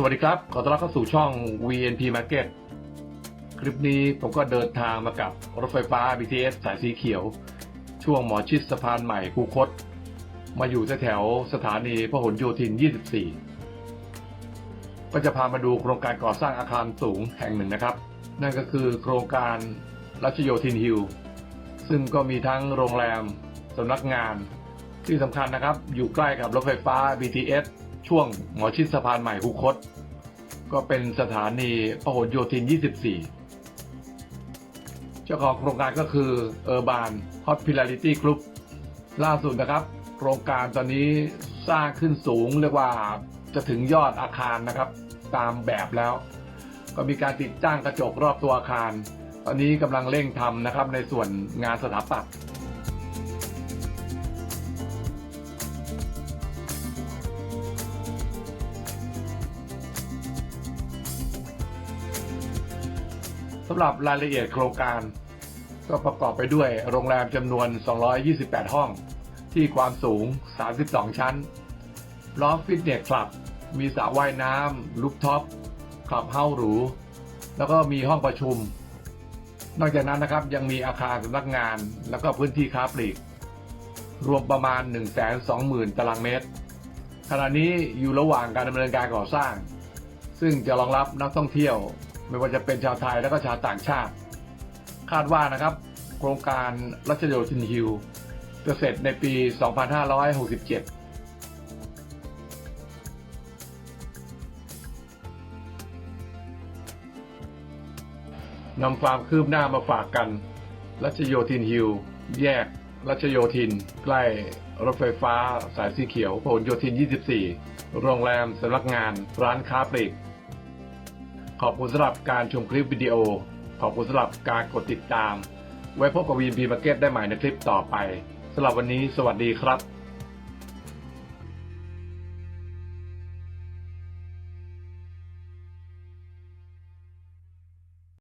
สวัสดีครับ ขอต้อนรับเข้าสู่ช่อง VNP Market คลิปนี้ผมก็เดินทางมากับรถไฟฟ้า BTS สายสีเขียว ช่วงหมอชิดสะพานใหม่คูคต มาอยู่แถวสถานีพหลโยธิน 24 ก็จะพามาดูโครงการก่อสร้างอาคารสูงแห่งหนึ่งนะครับ นั่นก็คือโครงการรัชโยธินฮิลซึ่งก็มีทั้งโรงแรมสำนักงานที่สำคัญนะครับ อยู่ใกล้กับรถไฟฟ้า BTS ช่วงหมอชิดสะพานใหม่คูคต ก็เป็นสถานีพหลโยธิน 24 เจ้าของโครงการก็คือ Urban Hospitality Group ล่าสุดนะครับ โครงการตอนนี้สร้างขึ้นสูงเรียกว่าจะถึงยอดอาคารนะครับ ตามแบบแล้ว ก็มีการติดตั้งกระจกรอบตัวอาคาร ตอนนี้กำลังเร่งทำนะครับในส่วนงานสถาปัตย์ สำหรับรายละเอียดโครงการ ก็ประกอบไปด้วยโรงแรมจำนวน 228 ห้อง ที่ความสูง 32 ชั้นล้อฟิตเนสคลับ มีสระว่ายน้ำลูกท็อปคลับเฮาส์หรู แล้วก็มีห้องประชุม นอกจากนั้นนะครับยังมีอาคารสำนักงาน แล้วก็พื้นที่ค้าปลีก รวมประมาณ 120,000 ตารางเมตร ขณะนี้อยู่ระหว่างการดำเนินการก่อสร้าง ซึ่งจะรองรับนักท่องเที่ยว ไม่ว่าจะเป็นชาวไทยและก็ชาวต่างชาติ คาดว่านะครับ โครงการรัชโยธินฮิลจะเสร็จในปี 2567นำความคืบหน้ามาฝากกัน รัชโยธินฮิลแยก รัชโยธิน ใกล้รถไฟฟ้าสายสีเขียวพหลโยธิน 24 โรงแรมสำนักงาน ร้านค้าปลีก ขอบคุณสำหรับการชมคลิปวิดีโอ ขอบคุณสำหรับการกดติดตาม ไว้พบกับวีบีมาเก็ตได้ใหม่ในคลิปต่อไปสำหรับวันนี้สวัสดีครับ